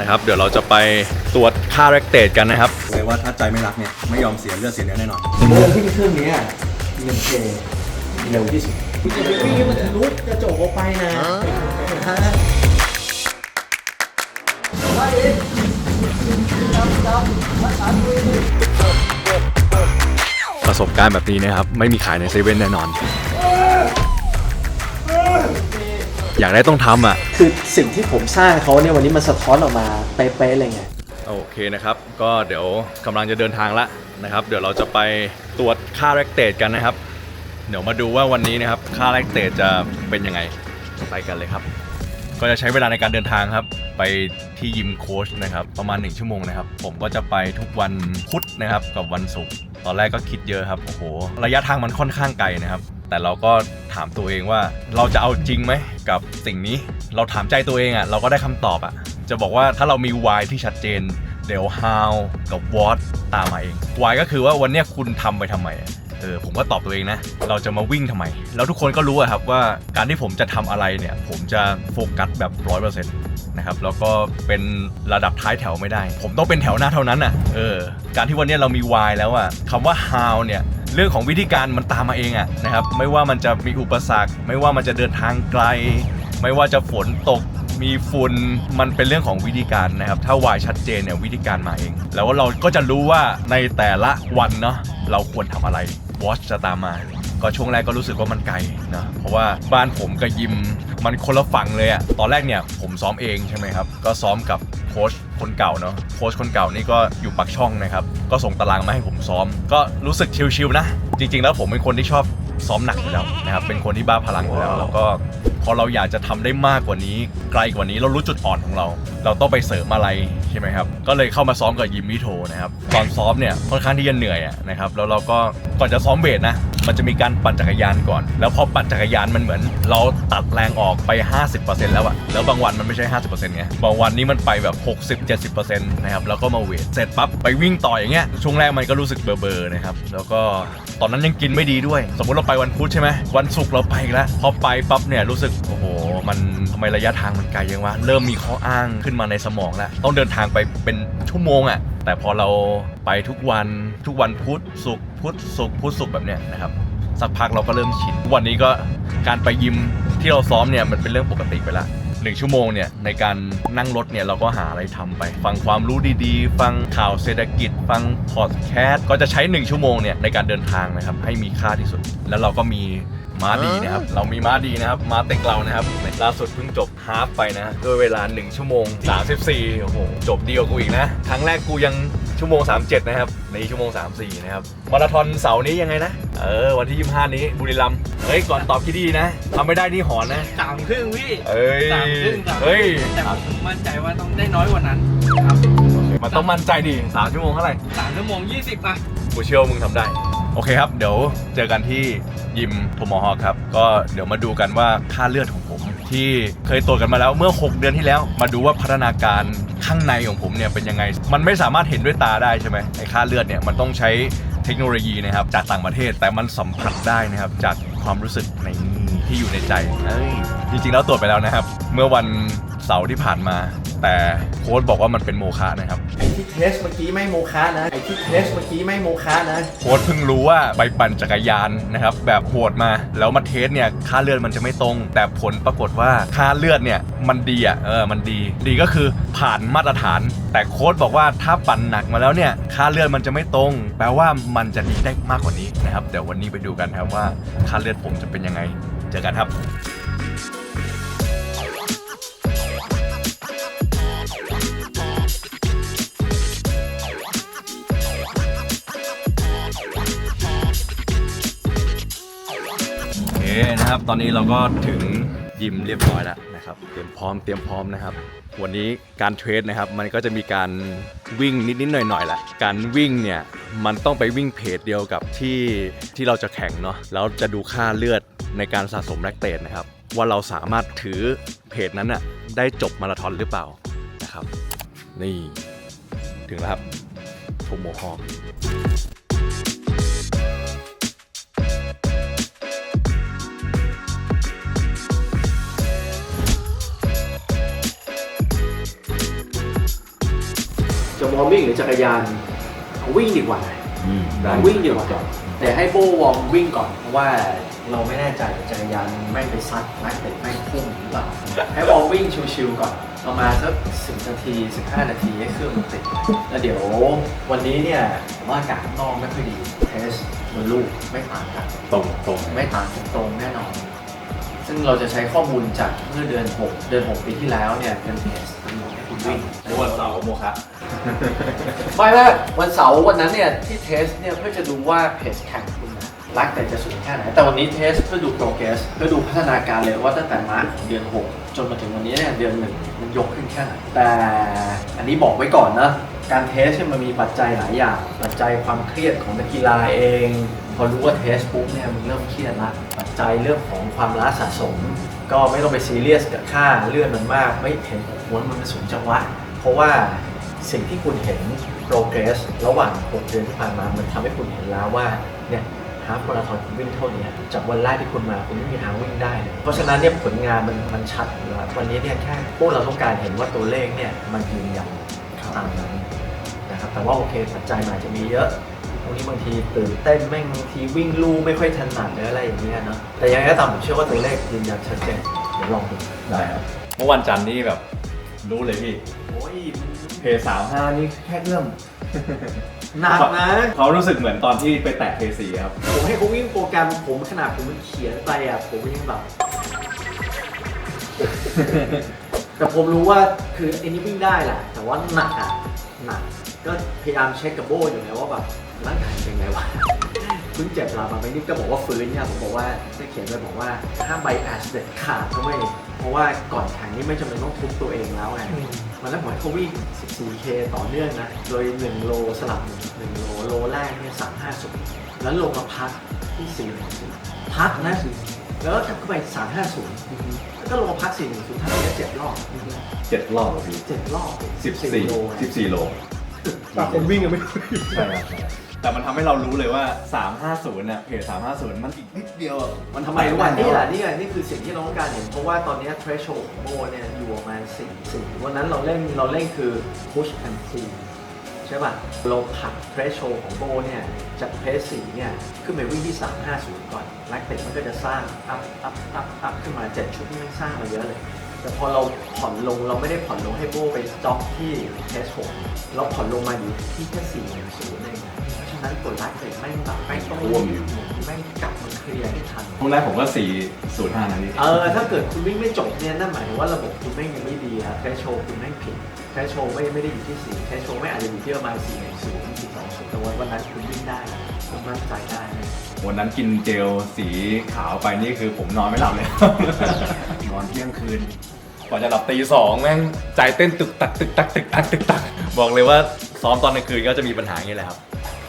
นะครับ เดี๋ยวเราจะไปตรวจค่าแรกเตจกันนะครับ เลยว่าถ้าใจไม่รักเนี่ย ไม่ยอมเสียเลือดเสียเนื้อแน่นอน เมื่อที่เครื่องนี้หนึ่งเคเร็วที่สุดคุณจะไปวิ่งให้มันทะลุกระจกออกไปนะฮะประสบการณ์แบบนี้นะครับ ไม่มีขายในเซเว่นแน่นอน อยากได้ต้องทำอะ คือสิ่งที่ผมสร้างเขาเนี่ยวันนี้มันสะท้อนออกมาเป๊ะๆเลยไง โอเคนะครับ ก็เดี๋ยวกำลังจะเดินทางละนะครับ เดี๋ยวเราจะไปตรวจค่าแรกเตจกันนะครับ เดี๋ยวมาดูว่าวันนี้นะครับค่าแรกเตจจะเป็นยังไงไปกันเลยครับ ก็จะใช้เวลาในการเดินทางครับ ไปที่ยิมโค้ชนะครับ ประมาณ 1 ชั่วโมงนะครับ ผมก็จะไปทุกวันพุธนะครับกับวันศุกร์ตอนแรกก็คิดเยอะครับโอ้โหระยะทางมันค่อนข้างไกลนะครับ แต่เราก็ ถามตัวเองว่า เราจะเอาจริงไหมกับสิ่งนี้ เราถามใจตัวเองอะ่ะ เราก็ได้คำตอบอะ่ะ จะบอกว่าถ้าเรามี why ที่ชัดเจน เดี๋ยว how กับ what ตามมาเอง why ก็คือว่าวันนี้คุณทำไปทำไมเออผมก็ตอบตัวเองนะ เราจะมาวิ่งทำไม แล้วทุกคนก็รู้อะครับว่าการที่ผมจะทำอะไรเนี่ย ผมจะโฟกัสแบบร้อยเปอร์เซ็นต์นะครับแล้วก็เป็นระดับท้ายแถวไม่ได้ ผมต้องเป็นแถวหน้าเท่านั้นอะเออการที่วันนี้เรามี why แล้วอะคำว่า how เนี่ย เรื่องของวิธีการมันตามมาเองอะนะครับไม่ว่ามันจะมีอุปสรรค ไม่ว่ามันจะเดินทางไกล ไม่ว่าจะฝนตกมีฝุ่นมันเป็นเรื่องของวิธีการนะครับ ถ้าวายชัดเจนเนี่ยวิธีการมาเอง แล้วเราก็จะรู้ว่าในแต่ละวันเนาะเราควรทำอะไรวอชจะตามมา ก็ช่วงแรกก็รู้สึกว่ามันไกลนะเพราะว่าบ้านผมกับยิมมันคนละฝั่งเลยอะตอนแรกเนี่ยผมซ้อมเองใช่ไหมครับก็ซ้อมกับโค้ชคนเก่าเนาะโค้ชคนเก่านี่ก็อยู่ปักช่องนะครับก็ส่งตารางมาให้ผมซ้อม ก็รู้สึกชิลๆนะ จริง ๆ แล้วผมเป็นคนที่ชอบซ้อมหนักอยู่แล้วนะครับเป็นคนที่บ้าพลังอยู่แล้วแล้วก็พอเราอยากจะทำได้มากกว่านี้ไกลกว่านี้เรารู้จุดอ่อนของเรา เราต้องไปเสริมอะไรใช่ไหมครับก็เลยเข้ามาซ้อมกับยิมมิโทนะครับตอนซ้อมเนี่ยค่อนข้างที่จะเหนื่อยนะครับแล้วเราก็ก่อนจะซ้อมเวทนะ มันจะมีการปั่นจักรยานก่อน แล้วพอปั่นจักรยานมันเหมือน เราตัดแรงออกไป 50%แล้วอะแล้วบางวันมันไม่ใช่ 50%ไงบางวันนี้มันไปแบบ 60-70%นะครับแล้วก็มาเวทเสร็จปั๊บไปวิ่งต่ออย่างเงี้ยช่วงแรกมันก็รู้สึกเบลอๆนะครับแล้วก็ตอนนั้นยังกินไม่ดีด้วย สมมติเราไปวันพุธใช่ไหมวันศุกร์เราไปอีกแล้วพอไปปั๊บเนี่ยรู้สึกโอ้โหมันทำไมระยะทางมันไกลยังวะเริ่มมีข้ออ้างขึ้นมาในสมองแล้วต้องเดินทางไปเป็นชั่วโมงอะ แต่พอเราไปทุกวันทุกวันพุธศุกร์พุธศุกร์พุธศุกร์แบบเนี้ยนะครับสักพักเราก็เริ่มชินวันนี้ก็การไปยิมที่เราซ้อมเนี่ยมันเป็นเรื่องปกติไปละหนึ่งชั่วโมงเนี่ยในการนั่งรถเนี่ยเราก็หาอะไรทำไป ฟังความรู้ดีๆ ฟังข่าวเศรษฐกิจ ฟังพอดแคสต์ก็จะใช้ 1 ชั่วโมงเนี่ยในการเดินทางนะครับให้มีค่าที่สุด แล้วเราก็มี ม้าดีนะครับ เรามีม้าดีนะครับ ม้าเต็กเรานะครับ ล่าสุดเพิ่งจบฮาฟไปนะ ด้วยเวลา 1 ชั่วโมง 34 โอ้โห จบเดียวกูอีกนะ ครั้งแรกกูยังชั่วโมง 37 นะครับ ในชั่วโมง 34 นะครับ มาราธอนเสาร์นี้ยังไงนะ เออ วันที่ 25 นี้บุรีรัมย์ เฮ้ย ก่อนตอบคิดดีนะทำไม่ได้นี่หอนนะ สามครึ่งพี่เอ้ยสามครึ่งสามครึ่งเฮ้ยแต่ผมมั่นใจว่าต้องได้น้อยกว่านั้นครับมันต้องมั่นใจดิสามชั่วโมงเท่าไหร่ สามชั่วโมงยี่สิบอะกูเชื่อว่ามึงทำได้ โอเคครับ เดี๋ยวเจอกันที่ยิมโทมอฮอคครับ ก็เดี๋ยวมาดูกันว่าค่าเลือดของผม ที่เคยตรวจกันมาแล้วเมื่อ 6 เดือนที่แล้ว มาดูว่าพัฒนาการข้างในของผมเนี่ยเป็นยังไง มันไม่สามารถเห็นด้วยตาได้ใช่ไหมไอ้ค่าเลือดเนี่ยมันต้องใช้เทคโนโลยีนะครับจากต่างประเทศแต่มันสัมผัสได้นะครับจากความรู้สึกในที่อยู่ในใจเอ้ยจริงๆแล้วตรวจไปแล้วนะครับ เมื่อวันเสาร์ที่ผ่านมา แต่โค้ชบอกว่ามันเป็นโมฆะนะครับ ไอ้ที่เทสเมื่อกี้ไม่โมคะนะ ไอ้ที่เทสเมื่อกี้ไม่โมคะนะ โค้ชเพิ่งรู้ว่าไปปั่นจักรยานนะครับแบบโหดมาแล้วมาเทสเนี่ยค่าเลือดมันจะไม่ตรง แต่ผลปรากฏว่าค่าเลือดเนี่ยมันดีอะเออมันดี ดีก็คือผ่านมาตรฐาน แต่โค้ชบอกว่าถ้าปั่นหนักมาแล้วเนี่ยค่าเลือดมันจะไม่ตรง แปลว่ามันจะดีได้มากกว่านี้นะครับเดี๋ยววันนี้ไปดูกันครับว่าค่าเลือดผมจะเป็นยังไง เจอกันครับ นะครับ ตอนนี้เราก็ถึงยิมเรียบร้อยแล้วนะครับเตรียมพร้อมเตรียมพร้อมนะครับ วันนี้การเทรดนะครับ มันก็จะมีการวิ่งนิดๆหน่อยๆแหละการวิ่งเนี่ยมันต้องไปวิ่งเพจเดียวกับที่ที่เราจะแข่งเนาะแล้วจะดูค่าเลือดในการสะสมแลคเตตนะครับ ว่าเราสามารถถือเพจนั้นอะได้จบมาราธอนหรือเปล่านะครับ นี่ถึงแล้วครับโทโมฮอ วอร์มวิ่งหรือจักรยานเอาวิ่งดีกว่าอืมได้เอาวิ่งดีกว่าแต่ให้โบวอร์มวิ่งก่อนเพราะว่าเราไม่แน่ใจจักรยานแม่งไปซัดนักเตะแม่งพุ่งหรือเปล่าให้วอร์มวิ่งชิวๆก่อนประมาณสักสิบนาทีสิบห้านาทีให้เครื่องมันติดแล้วเดี๋ยววันนี้เนี่ยผมว่าอากาศข้างนอกไม่ค่อยดีเทสบนลูกไม่ต่างกันตรงตรงไม่ต่างกันตรงแน่นอน ซึ่งเราจะใช้ข้อมูลจากเมื่อเดือน 6 เดือน 6 ปีที่แล้วเนี่ยเป็นเพจ เป็นให้คุณวิ่งวันเสาร์โมคะไม่ว่าวันเสาร์วันนั้นเนี่ยที่เทสเนี่ยเพื่อจะดูว่าเพจแข่งคุณนะรักแต่จะสูงแค่ไหน แต่วันนี้เทสเพื่อดูโปรเกรสเพื่อดูพัฒนาการเลยว่าตั้งแต่มาร์ชของเดือน 6 จนมาถึงวันนี้เนี่ยเดือนหนึ่งมัน ยกขึ้นแค่ไหนแต่อันนี้บอกไว้ก่อนนะการเทสเนี่ยมันมีปัจจัยหลายอย่าง ปัจจัยความเครียดของนักกีฬาเอง พอรู้ว่าเทสปุ๊บเนี่ยมันเริ่มเครียดละปัจจัยเรื่องของความล้าสะสม ก็ไม่ต้องไปซีเรียสกับค่าเลื่อนมันมากไม่เห็นหัวมันสูงจังวะ เพราะว่าสิ่งที่คุณเห็น progress ระหว่าง 6 เดือนที่ผ่านมา มันทำให้คุณเห็นแล้วว่าเนี่ย ฮาฟมาราธอนคุณวิ่งเท่านี้จากวันแรกที่คุณมาคุณไม่มีทางวิ่งได้เลยเพราะฉะนั้นเนี่ยผลงานมันมันชัดอยู่แล้ววันนี้เนี่ยแค่พวกเราต้องการเห็นว่าตัวเลขเนี่ยมันยืนยันตามนั้นนะครับแต่ว่าโอเคปัจจัยมันอาจจะมีเยอะตรงนี้บางทีตื่นเต้นแม่งบางทีวิ่งลู่ไม่ค่อยถนัดหรืออะไรอย่างเงี้ยเนาะแต่ยังไงก็ตามผมเชื่อว่าตัวเลขยืนยันชัดเจนเดี๋ยวลองดูได้ครับเมื่อวันจันทร์นี่แบบรู้เลยพี่โอ้ยมันเพย์สามห้านี่แค่เริ่ม หนักนะเขารู้สึกเหมือนตอนที่ไปแตะเพย์สี่ครับ ผมให้เขาวิ่งโปรแกรมผมขนาดผมมันเขียนไปอะผมยังแบบ แต่ผมรู้ว่าคือไอ้นี่วิ่งได้แหละแต่ว่าหนักอะหนักก็พยายามเช็คกับโบอยู่ไงว่าแบบร่างกายเป็นไงวะเพิ่งเจ็บลามาไปนิดก็บอกว่าฟื้นเนี่ยผมบอกว่าได้เขียนไปบอกว่าห้ามไบแอสเด็ดขาดทำไมเพราะว่าก่อนแข่งนี่ไม่จำเป็นต้องทุบตัวเองแล้วไง มันแล้วผมให้เขาวิ่ง 14K ต่อเนื่องนะ โดย 1 โลสลับ 1 โล โลแรกเนี่ย350 แล้วลงมาพักที่410พักนะ แล้วก็กลับเข้าไป 350 แล้วก็ลงมาพัก 410ทั้งหมดเจ็ดรอบเจ็ดรอบอะพี่เจ็ดรอบสิบสี่โลสิบสี่โล ปากคนวิ่งกันไม่ใช่ครับใช่ครับ แต่มันทำให้เรารู้เลยว่า 350เนี่ยเพจ350 มันอีกนิดเดียวอะมันทำไมรู้ป่ะนี่แหละนี่ไงนี่คือสิ่งที่เราต้องการเห็นเพราะว่าตอนเนี้ threshold ของโบเนี่ยอยู่ประมาณ4 4วันนั้นเราเล่นเราเล่นคือ push and pull ใช่ป่ะเราผลัก threshold ของโบเนี่ยจากเพสสี่เนี่ยขึ้นไปวิ่งที่ 350 ก่อนแลคเตมันก็จะสร้าง up up up up ขึ้นมา 7 ชุดนี่มันสร้างมาเยอะเลย แต่พอเราผ่อนลงเราไม่ได้ผ่อนลงให้โบไปจ็อกที่เทสหกเราผ่อนลงมาอยู่ที่แค่สี่หนึ่งศูนย์เองเพราะฉะนั้นกดลักเตแม่งแบบแม่งต้องร่วมแม่งกลับมาเคลียร์ให้ทันตรงแรกผมก็405นะนี่เออถ้าเกิดคุณวิ่งไม่จบเนี่ยนั่นหมายถึงว่าระบบคุณแม่งยังไม่ดีอะแคชโชคุณแม่งผิดแคชโชไม่ไม่ได้อยู่ที่สี่แคชโชไม่อาจจะอยู่ที่ประมาณสี่หนึ่งศูนย์สี่สองศูนย์แต่วันวันนั้นคุณวิ่งได้คุณมั่นใจได้นะวันนั้นกินเจลสีขาวไปนี่คือผมนอนไม่หลับเลย นอนเที่ยงคืน กว่าจะหลับตีสองแม่งใจเต้นตึกตักตึกตักตึกตักตึกตัก บอกเลยว่าซ้อมตอนกลางคืนก็จะมีปัญหาอย่างนี้แหละครับ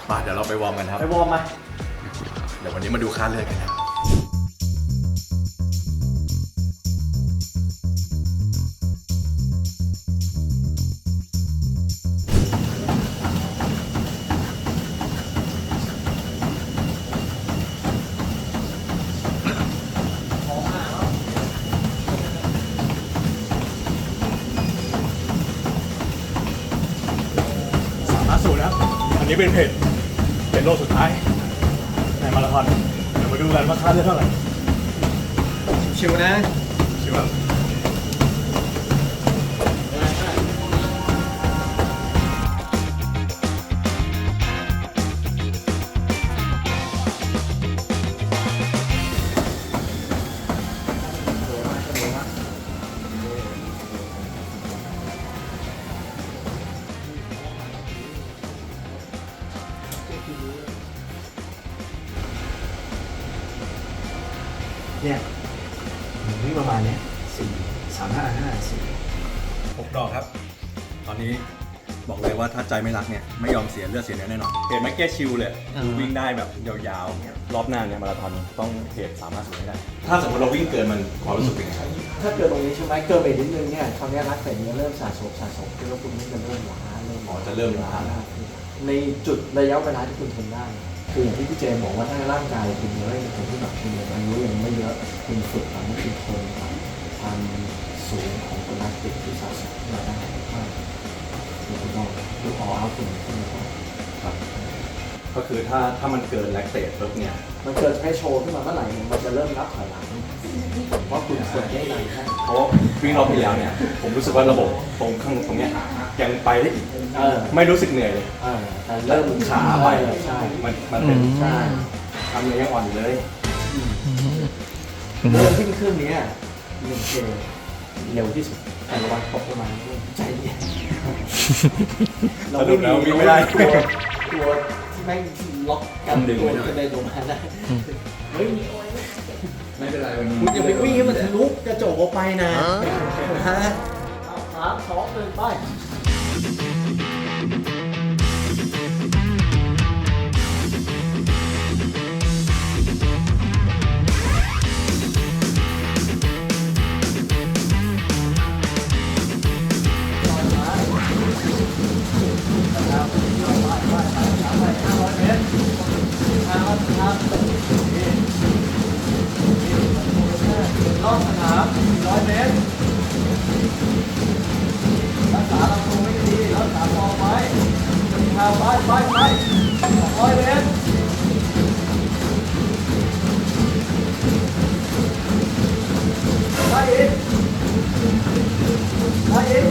มาเดี๋ยวเราไปวอร์มกันครับ ไปวอร์มมา เดี๋ยววันนี้มาดูค่าเลือดกันครั โลกสุดท้าย ในมาราธอนเดี๋ยวมาดูกันว่าค่าเลือดเท่าไหร่ ชิวๆนะ ใจไม่รักเนี่ยไม่ยอมเสียเลือดเสียเนื้อแน่นอนเพจแม็กเก็ตชิลเลยคือวิ่งได้แบบยาวๆรอบหน้าเนี่ยมาราธอนต้องเพจสามารถสูงให้ได้ ถ้าสมมติเราวิ่งเกินมันความรู้สึกเป็นยังไงถ้าเกิดตรงนี้ใช่ไหมเกินไปนิดนึงเนี่ยคราวเนี้ยรักแต่เนี้ยเริ่มสะสมสะสมคือแล้วคุณนี่จะเริ่มล้าเริ่มอ๋อจะเริ่มล้าในจุดระยะเวลาที่คุณทนได้ คืออย่างที่พี่เจมบอกว่าถ้าร่างกายคุณยังไม่เป็นคนที่แบบคุณยังอายุยังไม่เยอะคุณฝึกทำให้คุณทนกับความสูงของตัวนักติดที่สะสมมาได้ ว่าคุณต้องดูออกเอาคุณครับ ก็คือถ้าถ้ามันเกินแลคเตตปุ๊บเนี่ย มันเกิดให้โชว์ขึ้นมาเมื่อไหร่เนี่ยมันจะเริ่มนับถอยหลังว่าคุณควรได้นานแค่ไหนเพราะวิ่งรอบที่แล้วเนี่ย ผมรู้สึกว่าระบบตรงข้างตรงเนี้ยยังไปได้อีกเออไม่รู้สึกเหนื่อยเลยเออแต่เริ่มขาไปเออใช่มันมันเป็นใช่ทำเนื้อยังอ่อนอยู่เลย เริ่มวิ่งเครื่องเนี้ยหนึ่งเคเร็วที่สุดแต่ระวังตกประมาณใจเย็น สรุปแล้ววิ่งไม่ได้ ตัวตัวที่แม่งล็อกกันดึงตัวไม่ได้ จะได้ลงมาได้เฮ้ยไม่เป็นไรวันนี้คุณอย่าไปวิ่งให้มันทะลุกระจกออกไปนะฮะสามสองหนึ่งไป รักษาลำตัวไว้ดีรักษาฟอร์มไว้ทางไปไปไป200เมตรได้อีกได้อีก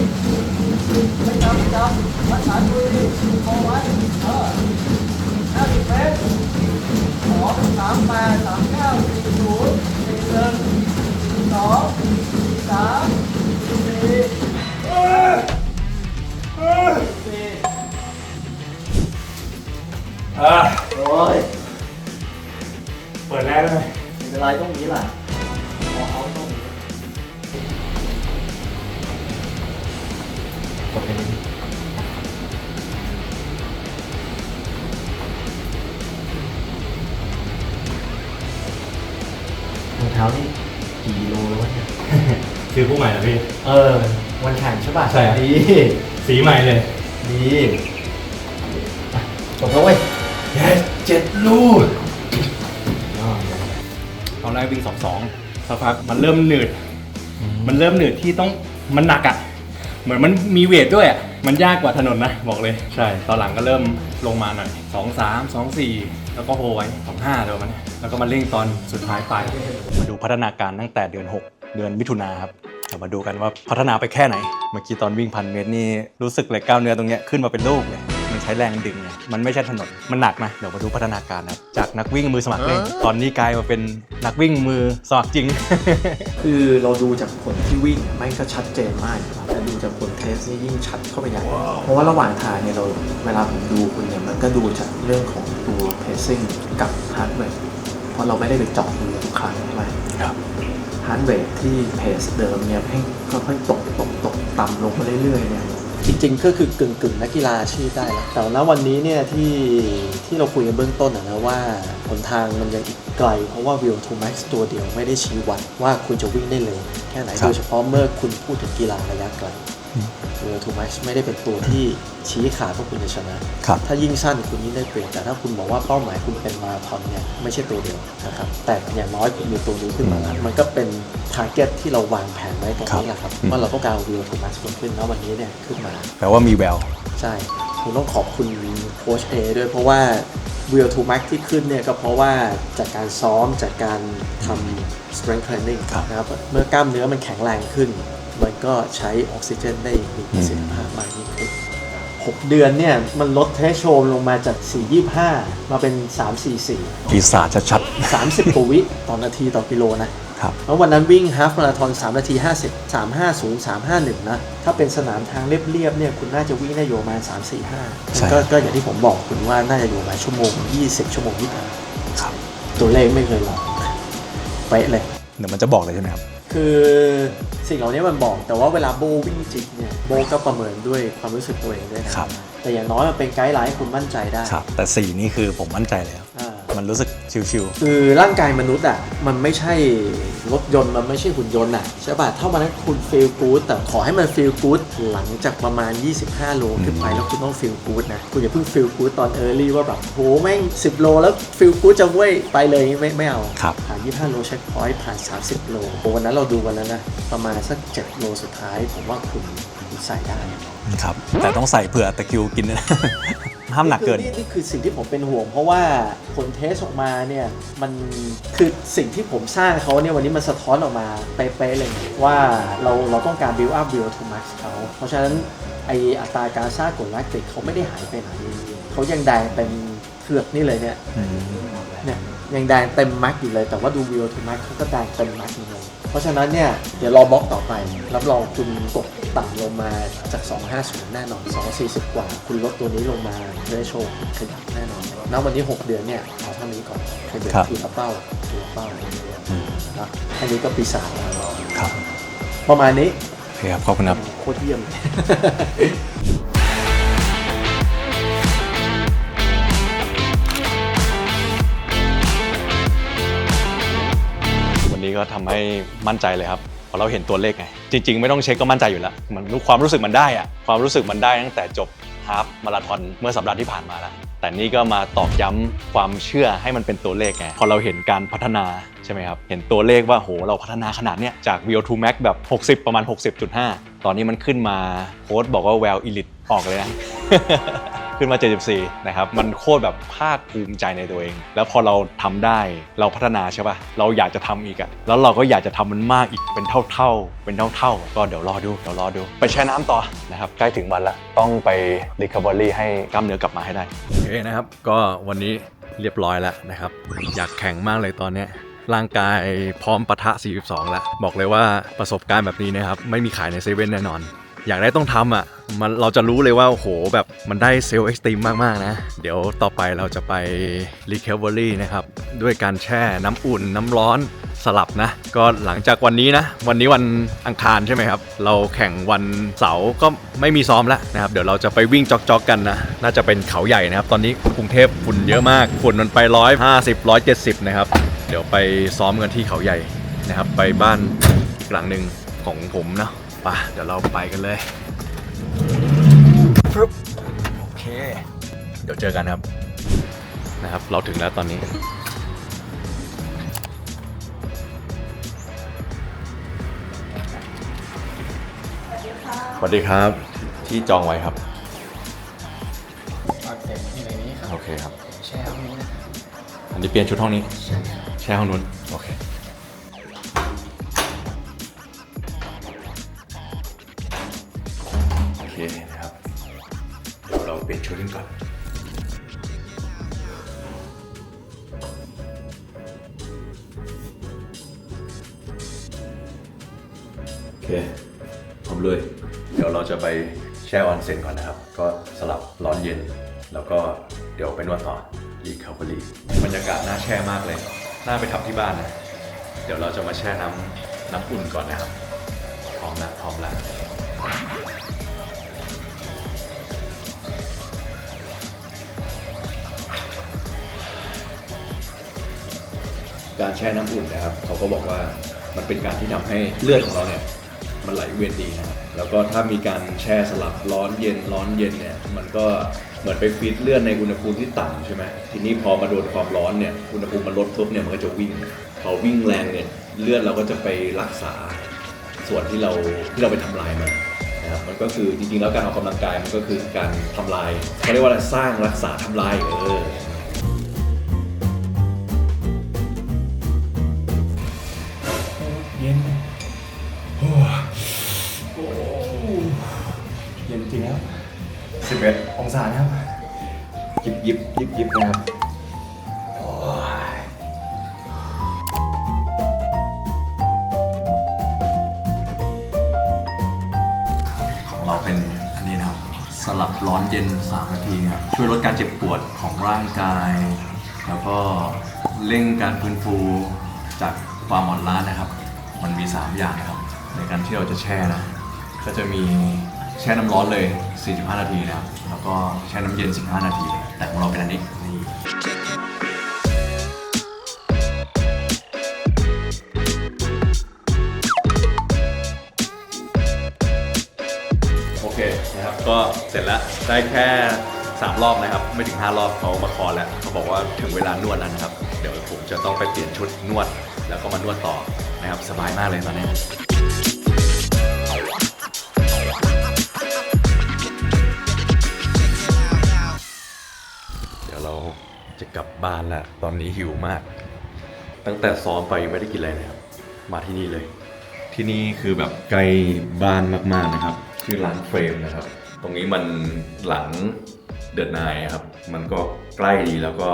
ไม่จำไม่จำรักษาตัวดีฟอร์มไว้เออ50เมตรสองสามแปดสามเก้า ช่ครับดีสีใหม่เลยดีอะจบแล้วเว้ยเย้เจ็ดลูกตอนแรกวิ่งสองสองสักพักมันเริ่มหนืด มันเริ่มหนืดที่ต้องมันหนักอะ เหมือนมันมีเวทด้วยอะ มันยากกว่าถนนนะ บอกเลย ใช่ ตอนหลังก็เริ่มลงมาหน่อยสองสามสองสี่แล้วก็โฮไว้สองห้าเดี๋ยวมันยแล้วก็มาเร่งตอนสุดท้ายไป มาดูพัฒนาการตั้งแต่เดือน 6 เดือนมิถุนาครับ เดี๋ยวมาดูกันว่าพัฒนาไปแค่ไหน เมื่อกี้ตอนวิ่งพันเมตรนี่รู้สึกเลยกล้ามเนื้อตรงเนี้ยขึ้นมาเป็นลูกเลย มันใช้แรงดึงไงมันไม่ใช่ถนน มันหนักนะ เดี๋ยวมาดูพัฒนาการนะครับจากนักวิ่งมือสมัครเล่น ตอนนี้กลายมาเป็นนักวิ่งมือสมัครจริง คือเราดูจากผลที่วิ่งไม่ก็ชัดเจนมากครับแต่ดูจากผลเทสนี่ยิ่งชัดเข้าไปใหญ่ เพราะว่าระหว่างทางเนี่ยเราเวลาผมดูคุณเนี่ยมันก็ดูจากเรื่องของตัวเพ c ซิ่งกับฮาร์ดเ a ทเพราะเราไม่ได้ไปเจาะดูทุกครั้งใช่ไหมครับ ฮาร์ดเ a ทที่เพสเดิมเนี่ยให้ค่อยๆตกตกตกต่ำลงมาเรื่อยๆเนี่ยจริงๆก็คือกึ่งกึ่งๆนักกีฬาอาชีพได้แล้วแต่ณวันนี้เนี่ยที่ที่เราคุยกันเบื้องต้นอะนะว่าหนทางมันยังอีกไกล เพราะว่า Will to Max ตัวเดียวไม่ได้ชี้วัดว่าคุณจะวิ่งได้เร็วแค่ไหนครับโดยเฉพาะเมื่อคุณพูดถึงกีฬาระยะไกล Will to Max ไม่ได้เป็นตัวที่ชี้ขาดว่าคุณจะชนะครับถ้ายิ่งสั้นคุณยิ่งได้เปรียบแต่ถ้าคุณบอกว่าเป้าหมายคุณเป็นมาราธอนเนี่ยไม่ใช่ตัวเดียวนะครับแต่อย่างน้อยคุณมีตัวนี้ขึ้นมาแล้วมันก็เป็นทาร์เก็ตที่เราวางแผนไว้ตรงนี้แหละครับอืมว่าเราต้องการวิวทูมัสขึ้นแล้ววันนี้เนี่ยขึ้นมาแปลว่ามีแววใช่คุณต้องขอบคุณโค้ชเอด้วยเพราะว่าวิวทูมัสที่ขึ้นเนี่ยก็เพราะว่าจากการซ้อมจากการทำ strength training ครับนะครับเมื่อกล้ามเนื้อมันแข็งแรงขึ้น มันก็ใช้ออกซิเจนได้มีประสิทธิภาพมากยิ่งขึ้น6 เดือนเนี่ย มันลดเทสโชมลงมาจาก 425 มาเป็น 344 ปีศาจชัด30กว่าวิต่อนาทีต่อกิโลนะๆครับแล้ววันนั้นวิ่งฮาฟมาราธอน3นาที 50 350 351 นะ ถ้าเป็นสนามทางเรียบๆเนี่ยคุณน่าจะวิ่งได้อยู่ประมาณ 345ใช่ก็ก็อย่างที่ผมบอกคุณว่าน่าจะอยู่ประมาณชั่วโมง 20 ชั่วโมง25ครับตัวเลขไม่เคยหลอกเป๊ะเลยเดี๋ยวมันจะบอกเลยใช่ไหมครับ คือสิ่งเหล่านี้มันบอกแต่ว่าเวลาโบวิ่งจริงเนี่ยโบก็ประเมินด้วยความรู้สึกตัวเองด้วยนะครับ แต่อย่างน้อยมันเป็นไกด์ไลน์ให้คุณมั่นใจได้ ครับ แต่สีนี่คือผมมั่นใจแล้ว อ่า มันรู้สึกชิวคือร่างกายมนุษย์อะมันไม่ใช่รถยนต์มันไม่ใช่หุ่นยนต์อะใช่ป่ะถ้าวันนั้นคุณฟีลกู๊ดแต่ขอให้มันฟีลกู๊ดหลังจากประมาณ 25 โลขึ้นไปแล้วคุณต้องฟีลกู๊ดนะคุณอย่าเพิ่งฟีลกู๊ดตอนเออร์ลี่ว่าแบบโหแม่ง 10 โลแล้วฟีลกู๊ดจะเว้ยไปเลยไม่ไม่เอาครับผ่าน25 โลเช็คพอยต์ผ่าน 30 โลโอ้วันนั้นเราดูวันนั้นนะประมาณสัก 7 โลสุดท้ายผมว่าคุณคุณ ใส่ได้ครับแต่ต้องใส่เผื่อตะคริวกินนะห้ามหนักเกินนี่นี่คือสิ่งที่ผมเป็นห่วง เพราะว่าผลเทสออกมาเนี่ยมันคือสิ่งที่ผมสร้างเขาเนี่ยวันนี้มันสะท้อนออกมาเป๊ะๆเลยว่าเราเราต้องการ build up build to max เขาเพราะฉะนั้นไออัตราการสร้างกรดแลคติกเขาไม่ได้หายไปไหนเขายังแดงเป็นเผือกนี่เลยเนี่ยเนี่ยยังแดงเต็มแม็กอยู่เลย แต่ว่าดู build to max เขาก็แดงเต็มแม็กอยู่เลย เพราะฉะนั้นเนี่ยเดี๋ยวรอบล็อกต่อไป รับรองคุณกดต่ำลงมาจาก 250 แน่นอน 240 กว่า คุณลดตัวนี้ลงมาเรโชขยับแน่นอนณวันนี้ 6 เดือนเนี่ยเอาเท่านี้ก่อนขยับครับ ทีละเป้าทีละเป้านะอันนี้ก็ปีศาจแล้วครับประมาณนี้โอเคครับขอบคุณครับ โคตรเยี่ยมวัน ก็ทำให้มั่นใจเลยครับเพราะเราเห็นตัวเลขไง จริง ๆ ไม่ต้องเช็คก็มั่นใจอยู่แล้วมันความรู้สึกมันได้อะความรู้สึกมันได้ตั้งแต่จบฮาฟมาราธอนเมื่อสัปดาห์ที่ผ่านมาแล้วแต่นี่ก็มาตอกย้ำความเชื่อให้มันเป็นตัวเลขไงพอเราเห็นการพัฒนาใช่ไหมครับ เห็นตัวเลขว่าโหเราพัฒนาขนาดเนี้ยจาก VO2 max แบบ 60 ประมาณ 60.5 ตอนนี้มันขึ้นมาโค้ดบอกว่า well elite ออกเลยนะ ขึ้นมา 74 นะครับ มันโคตรแบบภาคภูมิใจในตัวเอง แล้วพอเราทำได้เราพัฒนาใช่ปะ่ะ เราอยากจะทำอีกอะแล้วเราก็อยากจะทำมันมากอีกเป็นเท่าๆ เป็นเท่าๆ ก็เดี๋ยวรอดู เดี๋ยวรอดู ไปแช่น้ำต่อนะครับ ใกล้ถึงวันละ ต้องไป recovery ให้กล้ามเนื้อกลับมาให้ได้ โอเคนะครับ ก็วันนี้เรียบร้อยแล้วนะครับ อยากแข่งมากเลยตอนเนี้ยร่างกายพร้อมปะทะ 42 แล้ว บอกเลยว่าประสบการณ์แบบนี้นะครับ ไม่มีขายในเซเว่นแน่นอน อยากได้ต้องทำอะมันเราจะรู้เลยว่าโหแบบมันได้เซลล์เอ็กซ์ตรีมมาก ๆ นะ เดี๋ยวต่อไปเราจะไป Recovery นะครับ ด้วยการแช่น้ำอุ่นน้ำร้อนสลับนะ ก็หลังจากวันนี้นะ วันนี้วันอังคารใช่ไหมครับ เราแข่งวันเสาร์ก็ไม่มีซ้อมแล้วนะครับ เดี๋ยวเราจะไปวิ่งจ็อกๆกันนะ น่าจะเป็นเขาใหญ่นะครับ ตอนนี้กรุงเทพฝุ่นเยอะมากฝุ่นมันไป150 170นะครับ เดี๋ยวไปซ้อมกันที่เขาใหญ่นะครับ ไปบ้านอีกหลังหนึ่งของผมเนาะ ปะเดี๋ยวเราไปกันเลยปึ๊บโอเค เดี๋ยวเจอกันครับ นะครับ เราถึงแล้วตอนนี้ สวัสดีครับ ที่จองไว้ครับฝากเสียงที่ในนี้ครับโอเคครับ แชร์ห้องนี้นะอันนี้เปลี่ยนชุดห้องนี้ แช่ห้องนู้น โอเค เซ็นก่อนนะครับ ก็สลับร้อนเย็น แล้วก็เดี๋ยวไปนวดต่อรีคาบรีบรรยากาศน่าแช่มากเลย น่าไปทำที่บ้านนะ เดี๋ยวเราจะมาแช่น้ำน้ำอุ่นก่อนนะครับ พร้อมแล้วพร้อมแล้วการแช่น้ำอุ่นนะครับ เขาก็บอกว่ามันเป็นการที่ทำให้เลือดของเราเนี่ย มันไหลเวียนดีนะครับ แล้วก็ถ้ามีการแช่สลับร้อนเย็นร้อนเย็นเนี่ยมันก็เหมือนไปฟีดเลือดในอุณหภูมิที่ต่ำใช่ไหมทีนี้พอมาโดนความร้อนเนี่ยอุณหภูมิมันลดปุ๊บเนี่ยมันก็จะวิ่งพอวิ่งแรงเนี่ยเลือดเราก็จะไปรักษาส่วนที่เราที่เราไปทำลายมันนะครับมันก็คือจริงๆแล้วการออกกำลังกายมันก็คือการทำลายเขาเรียกว่าอะไรสร้างรักษาทำลายเออ 11องศานครับยิบยิบยิบยิบนะครับของเราเป็นอันนี้นะครับ สลับร้อนเย็น 3 นาทีครับช่วยลดการเจ็บปวดของร่างกาย แล้วก็เร่งการฟื้นฟูจากความอ่อนล้านะครับ มันมี 3 อย่างนะครับ ในการที่เราจะแช่นะ ก็จะมี แช่น้ำร้อนเลย 45 นาทีนะครับ แล้วก็แช่น้ำเย็น 15 นาที แต่ของเราเป็นอันนี้นี่โอเคนะครับ ก็เสร็จแล้ว ได้แค่ 3 รอบนะครับ ไม่ถึง 5 รอบเขามาคอแล้วเขาบอกว่าถึงเวลานวดแล้วนะครับ เดี๋ยวผมจะต้องไปเปลี่ยนชุดนวด แล้วก็มานวดต่อนะครับ สบายมากเลยตอนนี้ จะกลับบ้านแล้วตอนนี้หิวมาก ตั้งแต่ซ้อมไปยังไม่ได้กินอะไรเลยครับ มาที่นี่เลย ที่นี่คือแบบใกล้บ้านมากๆนะครับ ชื่อร้านเฟรมนะครับ ตรงนี้มันหลังเดอะนายครับ มันก็ใกล้ดีแล้วก็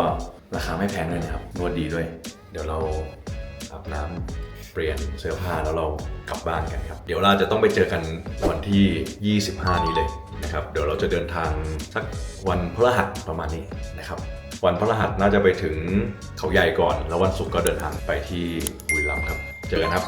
ราคาไม่แพงด้วยนะครับนวดดีด้วย เดี๋ยวเราอาบน้ำเปลี่ยนเสื้อผ้าแล้วเรากลับบ้านกันครับ เดี๋ยวเราจะต้องไปเจอกันวันที่ 25 นี้เลยนะครับ เดี๋ยวเราจะเดินทางสักวันพฤหัสประมาณนี้นะครับ วันพฤหัสน่าจะไปถึงเขาใหญ่ก่อน แล้ววันศุกร์ก็เดินทางไปที่บุรีรัมย์ครับ เจอกันครับ